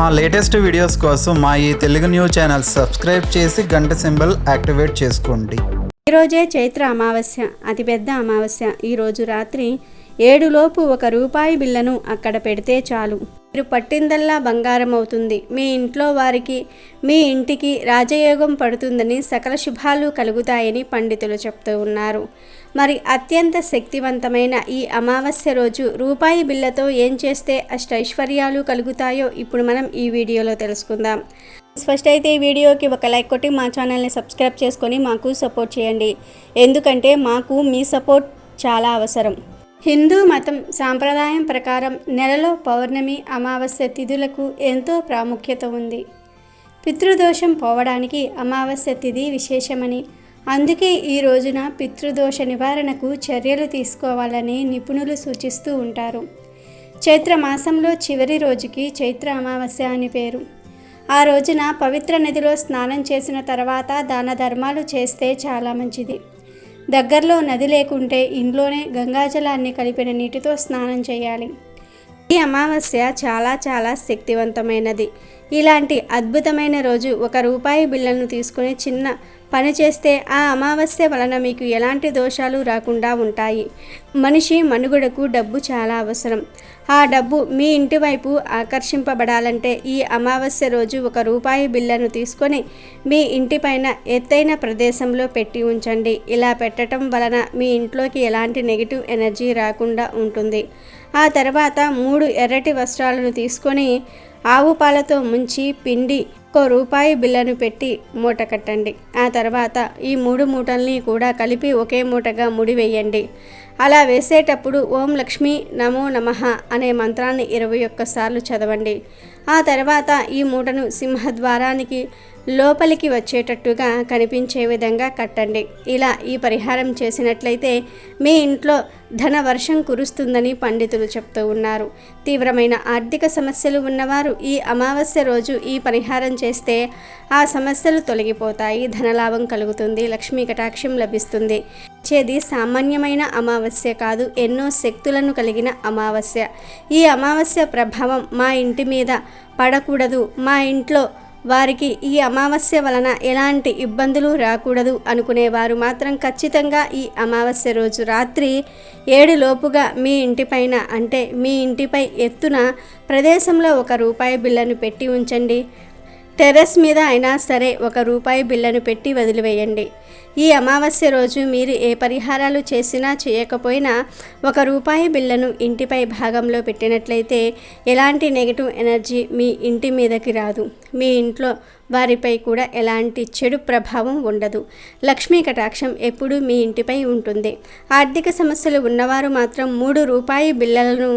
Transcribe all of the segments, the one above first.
మా latest videos కోసం మా ఈ తెలుగు న్యూస్ ఛానల్ సబ్స్క్రైబ్ చేసి గంట సింబల్ యాక్టివేట్ చేసుకోండి. ఈరోజే చైత్ర అమావాస్య అతిపెద్ద అమావాస్య. ఈరోజు రాత్రి ఏడులోపు ఒక రూపాయి బిల్లను అక్కడ పెడితే చాలు. మీరు పట్టిందల్లా బంగారం అవుతుంది మీ ఇంట్లో వారికి మీ ఇంటికి రాజయోగం పడుతుందని సకల శుభాలు కలుగుతాయని పండితులు చెప్తూ ఉన్నారు. మరి అత్యంత శక్తివంతమైన ఈ అమావాస్య రోజు రూపాయి బిళ్ళతో ఏం చేస్తే అష్టైశ్వర్యాలు కలుగుతాయో ఇప్పుడు మనం ఈ వీడియోలో తెలుసుకుందాం. ఫస్ట్ అయితే ఈ వీడియోకి ఒక లైక్ కొట్టి మా ఛానల్ని సబ్స్క్రైబ్ చేసుకొని మాకు సపోర్ట్ చేయండి. ఎందుకంటే మాకు మీ సపోర్ట్ చాలా అవసరం. హిందూ మతం సాంప్రదాయం ప్రకారం నెలలో పౌర్ణమి అమావాస్య తిథులకు ఎంతో ప్రాముఖ్యత ఉంది. పితృదోషం పోవడానికి అమావాస్య తిథి విశేషమని అందుకే ఈ రోజున పితృదోష నివారణకు చర్యలు తీసుకోవాలని నిపుణులు సూచిస్తూ ఉంటారు. చైత్ర మాసంలో చివరి రోజుకి చైత్ర అమావాస్య అని పేరు. ఆ రోజున పవిత్ర నదిలో స్నానం చేసిన తర్వాత దాన ధర్మాలు చేస్తే చాలా మంచిది. దగ్గరలో నది లేకుంటే ఇంట్లోనే గంగాజలాన్ని కలిపిన నీటితో స్నానం చేయాలి. ఈ అమావాస్య చాలా చాలా శక్తివంతమైనది. ఇలాంటి అద్భుతమైన రోజు ఒక రూపాయి బిళ్ళను తీసుకుని చిన్న పని చేస్తే ఆ అమావాస్య వలన మీకు ఎలాంటి దోషాలు రాకుండా ఉంటాయి. మనిషి మనుగడకు డబ్బు చాలా అవసరం. ఆ డబ్బు మీ ఇంటి వైపు ఆకర్షింపబడాలంటే ఈ అమావాస్య రోజు ఒక రూపాయి బిళ్ళను తీసుకొని మీ ఇంటిపైన ఎత్తైన ప్రదేశంలో పెట్టి ఉంచండి. ఇలా పెట్టడం వలన మీ ఇంట్లోకి ఎలాంటి నెగిటివ్ ఎనర్జీ రాకుండా ఉంటుంది. ఆ తర్వాత మూడు ఎర్రటి వస్త్రాలను తీసుకొని ఆవు పాలతో ముంచి పిండి ఒక్కో రూపాయి బిళ్ళను పెట్టి మూట కట్టండి. ఆ తర్వాత ఈ మూడు మూటల్ని కూడా కలిపి ఒకే మూటగా ముడివేయండి అలా వేసేటప్పుడు ఓం లక్ష్మీ నమో నమః అనే మంత్రాన్ని ఇరవై ఒక్కసార్లు చదవండి. ఆ తర్వాత ఈ మూటను సింహద్వారానికి లోపలికి వచ్చేటట్టుగా కనిపించే విధంగా కట్టండి. ఇలా ఈ పరిహారం చేసినట్లయితే మీ ఇంట్లో ధన వర్షం కురుస్తుందని పండితులు చెప్తూ ఉన్నారు. తీవ్రమైన ఆర్థిక సమస్యలు ఉన్నవారు ఈ అమావాస్య రోజు ఈ పరిహారం చేస్తే ఆ సమస్యలు తొలగిపోతాయి ధనలాభం కలుగుతుంది లక్ష్మీ కటాక్షం లభిస్తుంది. చేది సామాన్యమైన అమావాస్య కాదు ఎన్నో శక్తులను కలిగిన అమావాస్య. ఈ అమావాస్య ప్రభావం మా ఇంటి మీద పడకూడదు మా ఇంట్లో వారికి ఈ అమావాస్య వలన ఎలాంటి ఇబ్బందులు రాకూడదు అనుకునేవారు మాత్రం ఖచ్చితంగా ఈ అమావాస్య రోజు రాత్రి ఏడు లోపుగా మీ ఇంటిపైన అంటే మీ ఇంటిపై ఎత్తున ప్రదేశంలో ఒక రూపాయి బిళ్ళను పెట్టి ఉంచండి. టెర్రస్ మీద అయినా సరే ఒక రూపాయి బిల్లను పెట్టి వదిలివేయండి. ఈ అమావాస్య రోజు మీరు ఏ పరిహారాలు చేసినా చేయకపోయినా ఒక రూపాయి బిల్లను ఇంటిపై భాగంలో పెట్టినట్లయితే ఎలాంటి నెగిటివ్ ఎనర్జీ మీ ఇంటి మీదకి రాదు. మీ ఇంట్లో వారిపై కూడా ఎలాంటి చెడు ప్రభావం ఉండదు. లక్ష్మీ కటాక్షం ఎప్పుడూ మీ ఇంటిపై ఉంటుంది. ఆర్థిక సమస్యలు ఉన్నవారు మాత్రం మూడు రూపాయి బిళ్ళలను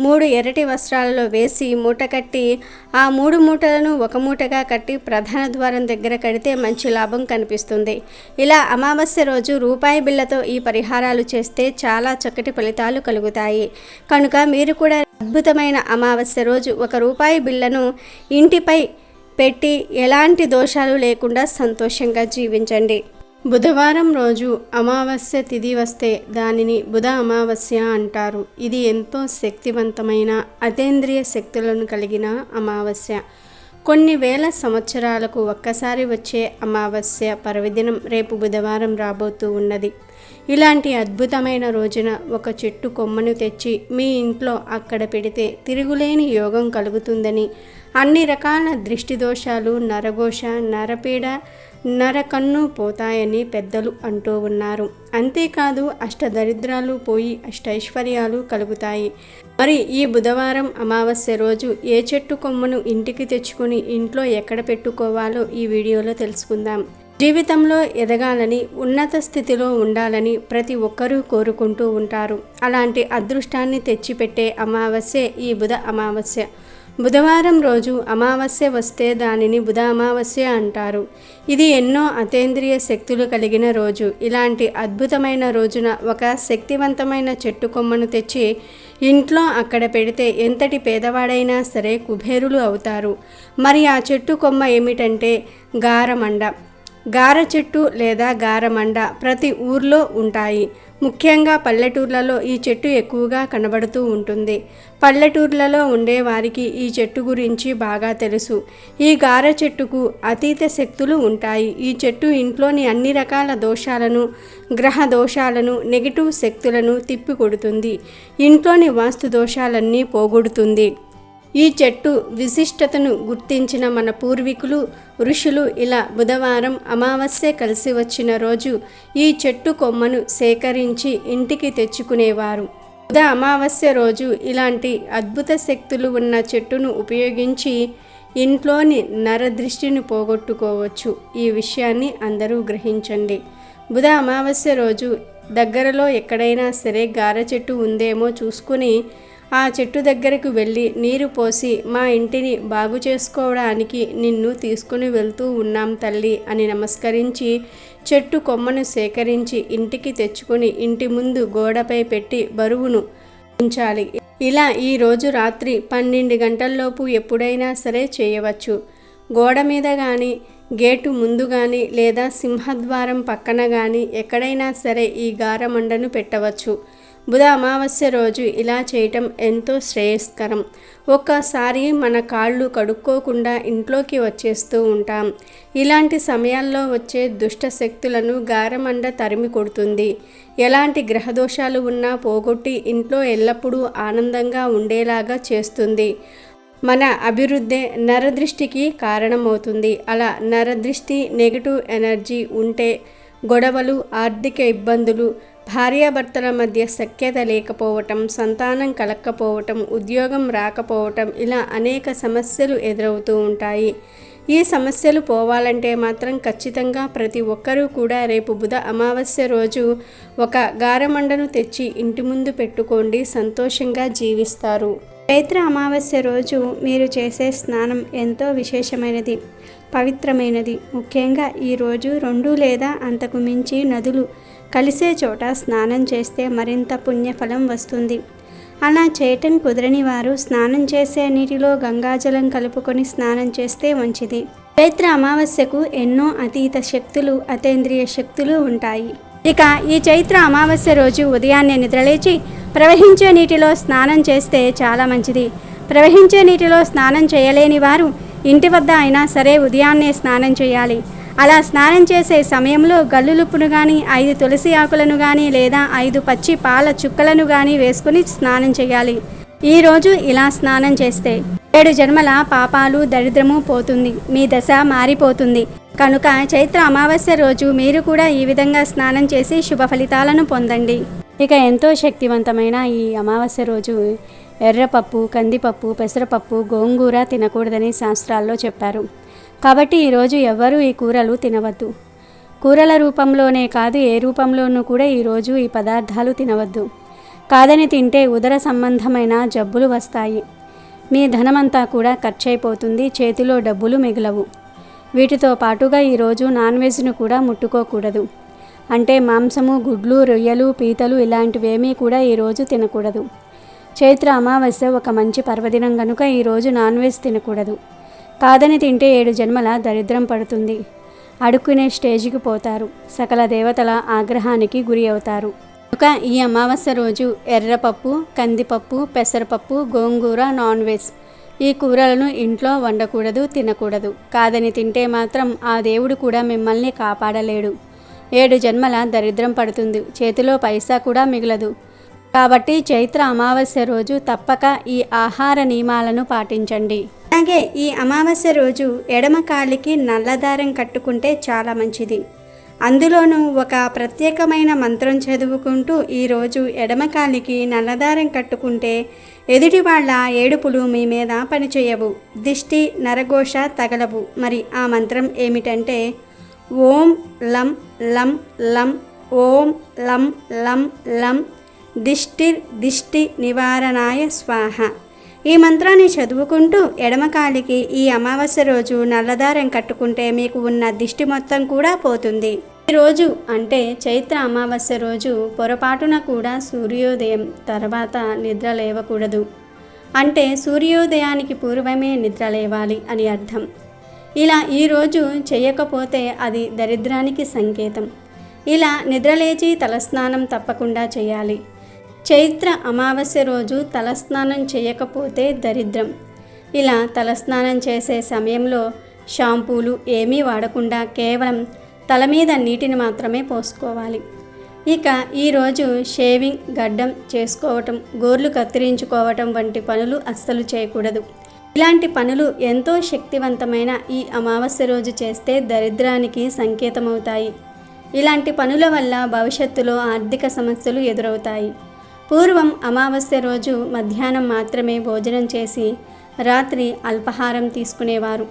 మూడు ఎర్రటి వస్త్రాలలో వేసి మూట కట్టి ఆ మూడు మూటలను ఒక మూటగా కట్టి ప్రధాన ద్వారం దగ్గర కడితే మంచి లాభం కనిపిస్తుంది. ఇలా అమావాస్య రోజు రూపాయి బిళ్ళతో ఈ పరిహారాలు చేస్తే చాలా చక్కటి ఫలితాలు కలుగుతాయి. కనుక మీరు కూడా అద్భుతమైన అమావాస్య రోజు ఒక రూపాయి బిళ్ళను ఇంటిపై పెట్టి ఎలాంటి దోషాలు లేకుండా సంతోషంగా జీవించండి. బుధవారం రోజు అమావాస్య తిథి వస్తే దానిని బుధ అమావాస్య అంటారు. ఇది ఎంతో శక్తివంతమైన అతేంద్రియ శక్తులను కలిగిన అమావాస్య. కొన్ని వేల సంవత్సరాలకు ఒక్కసారి వచ్చే అమావాస్య పర్వదినం రేపు బుధవారం రాబోతూ ఉన్నది. ఇలాంటి అద్భుతమైన రోజున ఒక చెట్టు కొమ్మను తెచ్చి మీ ఇంట్లో అక్కడ పెడితే తిరుగులేని యోగం కలుగుతుందని అన్ని రకాల దృష్టి దోషాలు నరఘోష నరపీడ నరకన్ను పోతాయని పెద్దలు అంటూ ఉన్నారు. అంతేకాదు అష్టదరిద్రాలు పోయి అష్టైశ్వర్యాలు కలుగుతాయి. మరి ఈ బుధవారం అమావాస్య రోజు ఏ చెట్టు కొమ్మను ఇంటికి తెచ్చుకొని ఇంట్లో ఎక్కడ పెట్టుకోవాలో ఈ వీడియోలో తెలుసుకుందాం. జీవితంలో ఎదగాలని ఉన్నత స్థితిలో ఉండాలని ప్రతి ఒక్కరూ కోరుకుంటూ ఉంటారు. అలాంటి అదృష్టాన్ని తెచ్చిపెట్టే అమావాస్య ఈ బుధ అమావాస్య. బుధవారం రోజు అమావాస్య వస్తే దానిని బుధ అమావాస్య అంటారు. ఇది ఎన్నో అతేంద్రియ శక్తులు కలిగిన రోజు. ఇలాంటి అద్భుతమైన రోజున ఒక శక్తివంతమైన చెట్టు కొమ్మను తెచ్చి ఇంట్లో అక్కడ పెడితే ఎంతటి పేదవాడైనా సరే కుబేరులు అవుతారు. మరి ఆ చెట్టు కొమ్మ ఏమిటంటే గారమండ. గార చెట్టు లేదా గారమండ ప్రతి ఊర్లో ఉంటాయి. ముఖ్యంగా పల్లెటూర్లలో ఈ చెట్టు ఎక్కువగా కనబడుతూ ఉంటుంది. పల్లెటూర్లలో ఉండే వారికి ఈ చెట్టు గురించి బాగా తెలుసు. ఈ గార చెట్టుకు అతీత శక్తులు ఉంటాయి. ఈ చెట్టు ఇంట్లోని అన్ని రకాల దోషాలను గ్రహ దోషాలను నెగిటివ్ శక్తులను తిప్పికొడుతుంది. ఇంట్లోని వాస్తు దోషాలన్నీ పోగొడుతుంది. ఈ చెట్టు విశిష్టతను గుర్తించిన మన పూర్వీకులు ఋషులు ఇలా బుధవారం అమావాస్య కలిసి వచ్చిన రోజు ఈ చెట్టు కొమ్మను సేకరించి ఇంటికి తెచ్చుకునేవారు. బుధ అమావాస్య రోజు ఇలాంటి అద్భుత శక్తులు ఉన్న చెట్టును ఉపయోగించి ఇంట్లోని నరదృష్టిని పోగొట్టుకోవచ్చు. ఈ విషయాన్ని అందరూ గ్రహించండి. బుధ అమావాస్య రోజు దగ్గరలో ఎక్కడైనా సరే గార చెట్టు ఉందేమో చూసుకుని ఆ చెట్టు దగ్గరకు వెళ్ళి నీరు పోసి మా ఇంటిని బాగు చేసుకోవడానికి నిన్ను తీసుకుని వెళ్తూ ఉన్నాం తల్లి అని నమస్కరించి చెట్టు కొమ్మను సేకరించి ఇంటికి తెచ్చుకొని ఇంటి ముందు గోడపై పెట్టి బరువును ఉంచాలి. ఇలా ఈ రోజు రాత్రి పన్నెండు గంటల్లోపు ఎప్పుడైనా సరే చేయవచ్చు. గోడ మీద కానీ గేటు ముందు కానీ లేదా సింహద్వారం పక్కన కానీ ఎక్కడైనా సరే ఈ గారమండను పెట్టవచ్చు. బుధ అమావాస్య రోజు ఇలా చేయటం ఎంతో శ్రేయస్కరం. ఒక్కసారి మన కాళ్ళు కడుక్కోకుండా ఇంట్లోకి వచ్చేస్తూ ఉంటాం. ఇలాంటి సమయాల్లో వచ్చే దుష్ట శక్తులను గారమండ తరిమి కొడుతుంది. ఎలాంటి గ్రహదోషాలు ఉన్నా పోగొట్టి ఇంట్లో ఎల్లప్పుడూ ఆనందంగా ఉండేలాగా చేస్తుంది. మన అభివృద్ధి నరదృష్టికి కారణమవుతుంది. అలా నరదృష్టి నెగిటివ్ ఎనర్జీ ఉంటే గొడవలు ఆర్థిక ఇబ్బందులు భార్యాభర్తల మధ్య సఖ్యత లేకపోవటం సంతానం కలక్కపోవటం ఉద్యోగం రాకపోవటం ఇలా అనేక సమస్యలు ఎదురవుతూ ఉంటాయి. ఈ సమస్యలు పోవాలంటే మాత్రం ఖచ్చితంగా ప్రతి ఒక్కరూ కూడా రేపు బుధ అమావాస్య రోజు ఒక గారమండను తెచ్చి ఇంటి ముందు పెట్టుకోండి సంతోషంగా జీవిస్తారు. చైత్ర అమావాస్య రోజు మీరు చేసే స్నానం ఎంతో విశేషమైనది. పవిత్రమైనది. ముఖ్యంగా ఈరోజు రెండు లేదా అంతకు మించి నదులు కలిసే చోట స్నానం చేస్తే మరింత పుణ్యఫలం వస్తుంది. అలా చేయటం కుదరని వారు స్నానం చేసే నీటిలో గంగాజలం కలుపుకొని స్నానం చేస్తే మంచిది. చైత్ర అమావాస్యకు ఎన్నో అతీత శక్తులు అతేంద్రియ శక్తులు ఉంటాయి. ఇక ఈ చైత్ర అమావాస్య రోజు ఉదయాన్నే నిద్రలేచి ప్రవహించే నీటిలో స్నానం చేస్తే చాలా మంచిది. ప్రవహించే నీటిలో స్నానం చేయలేని వారు ఇంటి వద్ద అయినా సరే ఉదయాన్నే స్నానం చేయాలి. అలా స్నానం చేసే సమయంలో గల్లులుప్పును కానీ ఐదు తులసి ఆకులను కానీ లేదా ఐదు పచ్చి పాల చుక్కలను కానీ వేసుకుని స్నానం చేయాలి. ఈరోజు ఇలా స్నానం చేస్తే ఏడు జన్మల పాపాలు దరిద్రము పోతుంది. మీ దశ మారిపోతుంది. కనుక చైత్ర అమావాస్య రోజు మీరు కూడా ఈ విధంగా స్నానం చేసి శుభ ఫలితాలను పొందండి. ఇక ఎంతో శక్తివంతమైన ఈ అమావాస్య రోజు ఎర్రపప్పు కందిపప్పు పెసరపప్పు గోంగూర తినకూడదని శాస్త్రాల్లో చెప్పారు. కాబట్టి ఈరోజు ఎవ్వరూ ఈ కూరలు తినవద్దు. కూరల రూపంలోనే కాదు ఏ రూపంలోనూ కూడా ఈరోజు ఈ పదార్థాలు తినవద్దు. కాదని తింటే ఉదర సంబంధమైన జబ్బులు వస్తాయి. మీ ధనమంతా కూడా ఖర్చయిపోతుంది చేతిలో డబ్బులు మిగలవు. వీటితో పాటుగా ఈరోజు నాన్ వెజ్ను కూడా ముట్టుకోకూడదు. అంటే మాంసము గుడ్లు రొయ్యలు పీతలు ఇలాంటివేమీ కూడా ఈరోజు తినకూడదు. చైత్ర అమావాస్య ఒక మంచి పర్వదినం కనుక ఈరోజు నాన్ వెజ్ తినకూడదు. కాదని తింటే ఏడు జన్మల దరిద్రం పడుతుంది. అడుక్కునే స్టేజికి పోతారు. సకల దేవతల ఆగ్రహానికి గురి అవుతారు. కనుక ఈ అమావాస్య రోజు ఎర్రపప్పు కందిపప్పు పెసరపప్పు గోంగూర నాన్ వెజ్ ఈ కూరలను ఇంట్లో వండకూడదు తినకూడదు. కాదని తింటే మాత్రం ఆ దేవుడు కూడా మిమ్మల్ని కాపాడలేడు. ఏడు జన్మల దరిద్రం పడుతుంది. చేతిలో పైసా కూడా మిగలదు. కాబట్టి చైత్ర అమావాస్య రోజు తప్పక ఈ ఆహార నియమాలను పాటించండి. అలాగే ఈ అమావాస్య రోజు ఎడమ కాలికి నల్లదారం కట్టుకుంటే చాలా మంచిది. అందులోనూ ఒక ప్రత్యేకమైన మంత్రం చదువుకుంటూ ఈరోజు ఎడమ కాలికి నల్లదారం కట్టుకుంటే ఎదుటి వాళ్ళ ఏడుపులు మీ మీద పనిచేయవు. దిష్టి నరఘోష తగలవు. మరి ఆ మంత్రం ఏమిటంటే ఓం లం లం లం ఓం లం లం లం దిష్టిర్ దిష్టి నివారణాయ స్వాహ. ఈ మంత్రాన్ని చదువుకుంటూ ఎడమకాలికి ఈ అమావాస్య రోజు నల్లదారం కట్టుకుంటే మీకు ఉన్న దిష్టి మొత్తం కూడా పోతుంది. ఈ రోజు అంటే చైత్ర అమావాస్య రోజు పొరపాటున కూడా సూర్యోదయం తర్వాత నిద్ర లేవకూడదు. అంటే సూర్యోదయానికి పూర్వమే నిద్ర లేవాలి అని అర్థం. ఇలా ఈరోజు చేయకపోతే అది దరిద్రానికి సంకేతం. ఇలా నిద్రలేచి తలస్నానం తప్పకుండా చేయాలి. చైత్ర అమావాస్య రోజు తలస్నానం చేయకపోతే దరిద్రం. ఇలా తలస్నానం చేసే సమయంలో షాంపూలు ఏమీ వాడకుండా కేవలం తల మీద నీటిని మాత్రమే పోసుకోవాలి. ఇక ఈరోజు షేవింగ్ గడ్డం చేసుకోవటం గోర్లు కత్తిరించుకోవటం వంటి పనులు అస్సలు చేయకూడదు. ఇలాంటి పనులు ఎంతో శక్తివంతమైన ఈ అమావాస్య రోజు చేస్తే దరిద్రానికి సంకేతమవుతాయి. ఇలాంటి పనుల వల్ల భవిష్యత్తులో ఆర్థిక సమస్యలు ఎదురవుతాయి. పూర్వం అమావాస్య రోజు మధ్యాహ్నం మాత్రమే భోజనం చేసి రాత్రి అల్పాహారం తీసుకునేవారు.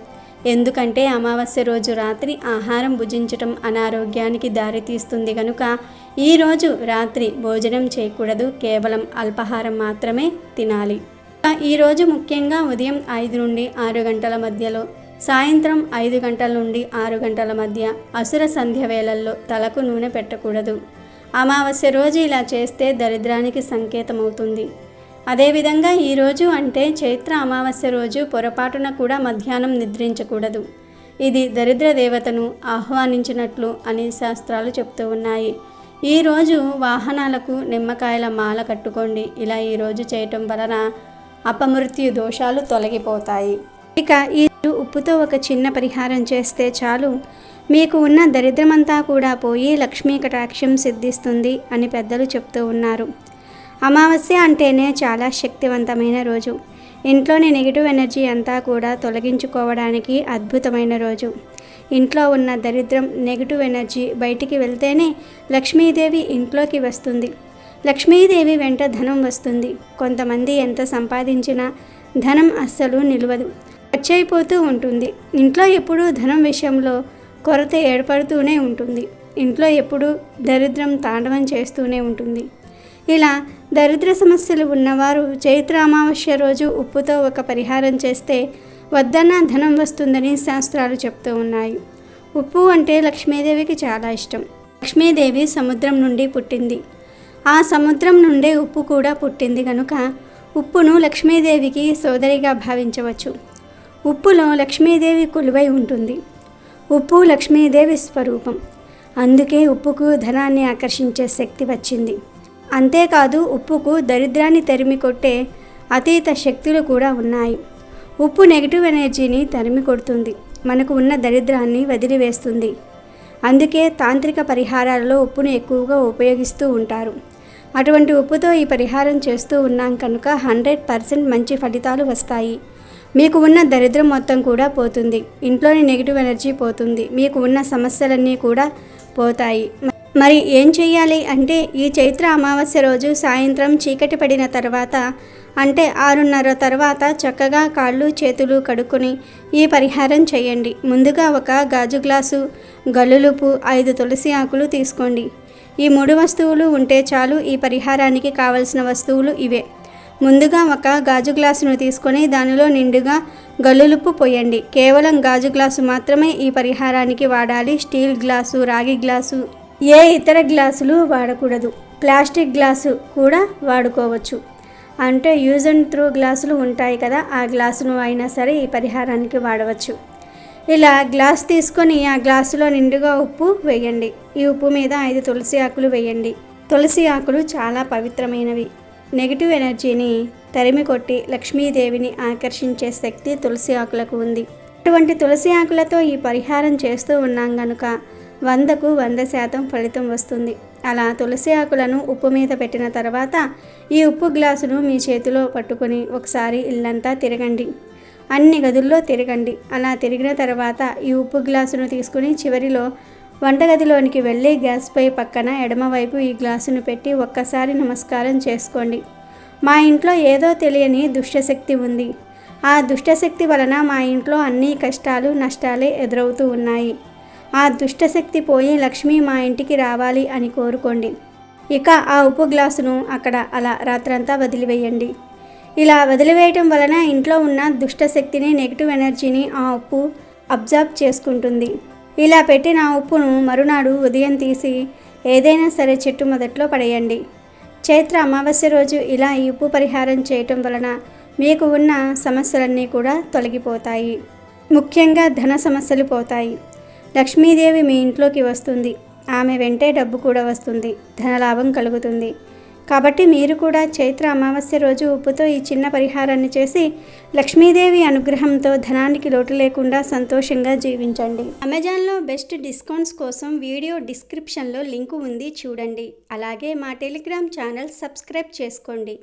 ఎందుకంటే అమావాస్య రోజు రాత్రి ఆహారం భుజించటం అనారోగ్యానికి దారితీస్తుంది కనుక ఈరోజు రాత్రి భోజనం చేయకూడదు. కేవలం అల్పాహారం మాత్రమే తినాలి. ఈరోజు ముఖ్యంగా ఉదయం ఐదు నుండి ఆరు గంటల మధ్యలో సాయంత్రం ఐదు గంటల నుండి ఆరు గంటల మధ్య అసుర సంధ్య వేళల్లో తలకు నూనె పెట్టకూడదు. అమావాస్య రోజు ఇలా చేస్తే దరిద్రానికి సంకేతమవుతుంది. అదేవిధంగా ఈరోజు అంటే చైత్ర అమావాస్య రోజు పొరపాటున కూడా మధ్యాహ్నం నిద్రించకూడదు. ఇది దరిద్ర దేవతను ఆహ్వానించినట్లు అని శాస్త్రాలు చెప్తూ ఉన్నాయి. ఈరోజు వాహనాలకు నిమ్మకాయల మాల కట్టుకోండి. ఇలా ఈరోజు చేయటం వలన అపమృత్యు దోషాలు తొలగిపోతాయి. ఇక ఈ ఉప్పుతో ఒక చిన్న పరిహారం చేస్తే చాలు. మీకు ఉన్న దరిద్రమంతా కూడా పోయి లక్ష్మీ కటాక్షం సిద్ధిస్తుంది అని పెద్దలు చెప్తూ ఉన్నారు. అమావాస్య అంటేనే చాలా శక్తివంతమైన రోజు. ఇంట్లోని నెగిటివ్ ఎనర్జీ అంతా కూడా తొలగించుకోవడానికి అద్భుతమైన రోజు. ఇంట్లో ఉన్న దరిద్రం నెగిటివ్ ఎనర్జీ బయటికి వెళ్తేనే లక్ష్మీదేవి ఇంట్లోకి వస్తుంది. లక్ష్మీదేవి వెంట ధనం వస్తుంది. కొంతమంది ఎంత సంపాదించినా ధనం అస్సలు నిలవదు. ఖర్చయిపోతూ ఉంటుంది. ఇంట్లో ఎప్పుడూ ధనం విషయంలో కొరత ఏర్పడుతూనే ఉంటుంది. ఇంట్లో ఎప్పుడూ దరిద్రం తాండవం చేస్తూనే ఉంటుంది. ఇలా దరిద్ర సమస్యలు ఉన్నవారు చైత్ర అమావాస్య రోజు ఉప్పుతో ఒక పరిహారం చేస్తే వద్దన్న ధనం వస్తుందని శాస్త్రాలు చెప్తూ ఉన్నాయి. ఉప్పు అంటే లక్ష్మీదేవికి చాలా ఇష్టం. లక్ష్మీదేవి సముద్రం నుండి పుట్టింది. ఆ సముద్రం నుండే ఉప్పు కూడా పుట్టింది కనుక ఉప్పును లక్ష్మీదేవికి సోదరిగా భావించవచ్చు. ఉప్పులో లక్ష్మీదేవి కొలువై ఉంటుంది. ఉప్పు లక్ష్మీదేవి స్వరూపం. అందుకే ఉప్పుకు ధనాన్ని ఆకర్షించే శక్తి వచ్చింది. అంతేకాదు ఉప్పుకు దరిద్రాన్ని తరిమి కొట్టే అతీత శక్తులు కూడా ఉన్నాయి. ఉప్పు నెగిటివ్ ఎనర్జీని తరిమి కొడుతుంది. మనకు ఉన్న దరిద్రాన్ని వదిలివేస్తుంది. అందుకే తాంత్రిక పరిహారాలలో ఉప్పును ఎక్కువగా ఉపయోగిస్తూ ఉంటారు. అటువంటి ఉప్పుతో ఈ పరిహారం చేస్తూ ఉన్నాం కనుక హండ్రెడ్ పర్సెంట్ మంచి ఫలితాలు వస్తాయి. మీకు ఉన్న దరిద్రం మొత్తం కూడా పోతుంది. ఇంట్లోని నెగిటివ్ ఎనర్జీ పోతుంది. మీకు ఉన్న సమస్యలన్నీ కూడా పోతాయి. మరి ఏం చేయాలి అంటే ఈ చైత్ర అమావాస్య రోజు సాయంత్రం చీకటి పడిన తర్వాత అంటే ఆరున్నర తర్వాత చక్కగా కాళ్ళు చేతులు కడుక్కొని ఈ పరిహారం చేయండి. ముందుగా ఒక గాజు గ్లాసు గల్లులుపు ఐదు తులసి ఆకులు తీసుకోండి. ఈ మూడు వస్తువులు ఉంటే చాలు ఈ పరిహారానికి కావలసిన వస్తువులు ఇవే. ముందుగా ఒక గాజు గ్లాసును తీసుకొని దానిలో నిండుగా గల్లులుప్పు పోయండి. కేవలం గాజు గ్లాసు మాత్రమే ఈ పరిహారానికి వాడాలి. స్టీల్ గ్లాసు రాగి గ్లాసు ఏ ఇతర గ్లాసులు వాడకూడదు. ప్లాస్టిక్ గ్లాసు కూడా వాడుకోవచ్చు. అంటే యూజ్ అండ్ త్రూ గ్లాసులు ఉంటాయి కదా ఆ గ్లాసును అయినా సరే ఈ పరిహారానికి వాడవచ్చు. ఇలా గ్లాస్ తీసుకొని ఆ గ్లాసులో నిండుగా ఉప్పు వేయండి. ఈ ఉప్పు మీద ఐదు తులసి ఆకులు వేయండి. తులసి ఆకులు చాలా పవిత్రమైనవి. నెగిటివ్ ఎనర్జీని తరిమి కొట్టి లక్ష్మీదేవిని ఆకర్షించే శక్తి తులసి ఆకులకు ఉంది. అటువంటి తులసి ఆకులతో ఈ పరిహారం చేస్తూ ఉన్నాం గనుక వందకు వంద శాతం ఫలితం వస్తుంది. అలా తులసి ఆకులను ఉప్పు మీద పెట్టిన తర్వాత ఈ ఉప్పు గ్లాసును మీ చేతిలో పట్టుకొని ఒకసారి ఇల్లంతా తిరగండి. అన్ని గదుల్లో తిరగండి. అలా తిరిగిన తర్వాత ఈ ఉప్పు గ్లాసును తీసుకుని చివరిలో వంటగదిలోనికి వెళ్ళి గ్యాస్పై పక్కన ఎడమవైపు ఈ గ్లాసును పెట్టి ఒక్కసారి నమస్కారం చేసుకోండి. మా ఇంట్లో ఏదో తెలియని దుష్టశక్తి ఉంది. ఆ దుష్టశక్తి వలన మా ఇంట్లో అన్ని కష్టాలు నష్టాలే ఎదురవుతూ ఉన్నాయి. ఆ దుష్టశక్తి పోయి లక్ష్మి మా ఇంటికి రావాలి అని కోరుకోండి. ఇక ఆ ఉప్పు గ్లాసును అక్కడ అలా రాత్రంతా వదిలివేయండి. ఇలా వదిలివేయటం వలన ఇంట్లో ఉన్న దుష్టశక్తిని నెగిటివ్ ఎనర్జీని ఆ ఉప్పు అబ్జర్వ్ చేసుకుంటుంది. ఇలా పెట్టిన ఉప్పును మరునాడు ఉదయం తీసి ఏదైనా సరే చెట్టు మొదట్లో పడేయండి. చైత్ర అమావాస్య రోజు ఇలా ఈ ఉప్పు పరిహారం చేయటం వలన మీకు ఉన్న సమస్యలన్నీ కూడా తొలగిపోతాయి. ముఖ్యంగా ధన సమస్యలు పోతాయి. లక్ష్మీదేవి మీ ఇంట్లోకి వస్తుంది. ఆమె వెంటే డబ్బు కూడా వస్తుంది. ధనలాభం కలుగుతుంది. కాబట్టి మీరు కూడా చైత్ర అమావాస్య రోజు ఉప్పుతో ఈ చిన్న పరిహారాన్ని చేసి లక్ష్మీదేవి అనుగ్రహంతో ధనానికి లోటు లేకుండా సంతోషంగా జీవించండి. అమెజాన్లో బెస్ట్ డిస్కౌంట్స్ కోసం వీడియో డిస్క్రిప్షన్లో లింకు ఉంది చూడండి. అలాగే మా టెలిగ్రామ్ ఛానల్ సబ్స్క్రైబ్ చేసుకోండి.